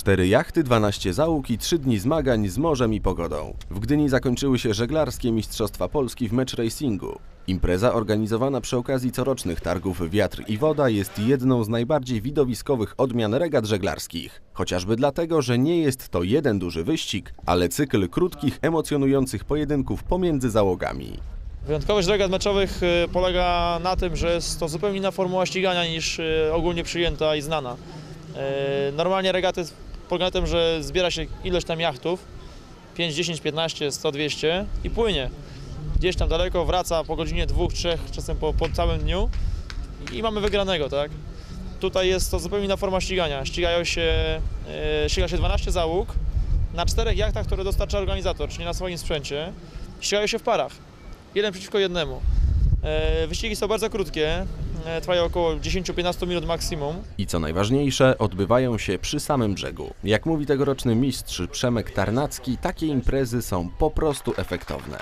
Cztery jachty, 12 załóg i trzy dni zmagań z morzem i pogodą. W Gdyni zakończyły się żeglarskie Mistrzostwa Polski w match racingu. Impreza organizowana przy okazji corocznych targów Wiatr i Woda jest jedną z najbardziej widowiskowych odmian regat żeglarskich. Chociażby dlatego, że nie jest to jeden duży wyścig, ale cykl krótkich, emocjonujących pojedynków pomiędzy załogami. Wyjątkowość regat meczowych y, polega na tym, że jest to zupełnie inna formuła ścigania niż y, ogólnie przyjęta i znana. Y, Normalnie regaty polega na tym, że zbiera się ilość tam jachtów, 5, 10, 15, 100, 200 i płynie. Gdzieś tam daleko, wraca po godzinie dwóch, trzech, czasem po, po całym dniu i mamy wygranego, tak? Tutaj jest to zupełnie inna forma ścigania. Ścigają się, y, ściga się 12 załóg na czterech jachtach, które dostarcza organizator, czyli na swoim sprzęcie. Ścigają się w parach jeden przeciwko jednemu. E, Wyścigi są bardzo krótkie, e, trwają około 10-15 minut maksimum. I co najważniejsze, odbywają się przy samym brzegu. Jak mówi tegoroczny mistrz Przemek Tarnacki, takie imprezy są po prostu efektowne.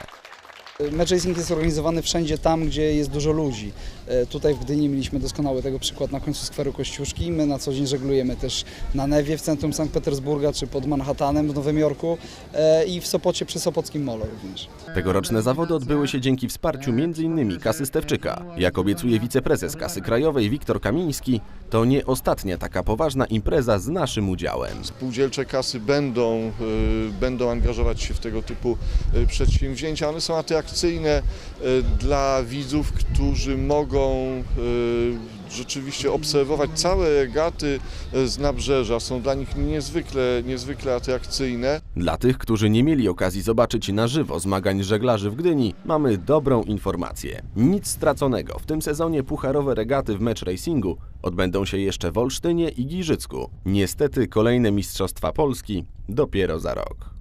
Match racing jest organizowany wszędzie tam, gdzie jest dużo ludzi. E, Tutaj w Gdyni mieliśmy doskonały tego przykład na końcu skweru Kościuszki. My na co dzień żeglujemy też na Newie w centrum Sankt Petersburga czy pod Manhattanem w Nowym Jorku e, i w Sopocie przy Sopockim Molo również. Tegoroczne zawody odbyły się dzięki wsparciu m.in. Kasy Stewczyka. Jak obiecuje wiceprezes Kasy Krajowej Wiktor Kamiński, to nie ostatnia taka poważna impreza z naszym udziałem. Spółdzielcze kasy będą, y, będą angażować się w tego typu y, przedsięwzięcia. One są atrakcyjne y, dla widzów, którzy mogą y, rzeczywiście obserwować całe regaty y, z nabrzeża. Są dla nich niezwykle, niezwykle atrakcyjne. Dla tych, którzy nie mieli okazji zobaczyć na żywo zmagań żeglarzy w Gdyni, mamy dobrą informację. Nic straconego. W tym sezonie pucharowe regaty w match racingu odbędą się jeszcze w Olsztynie i Giżycku. Niestety kolejne Mistrzostwa Polski dopiero za rok.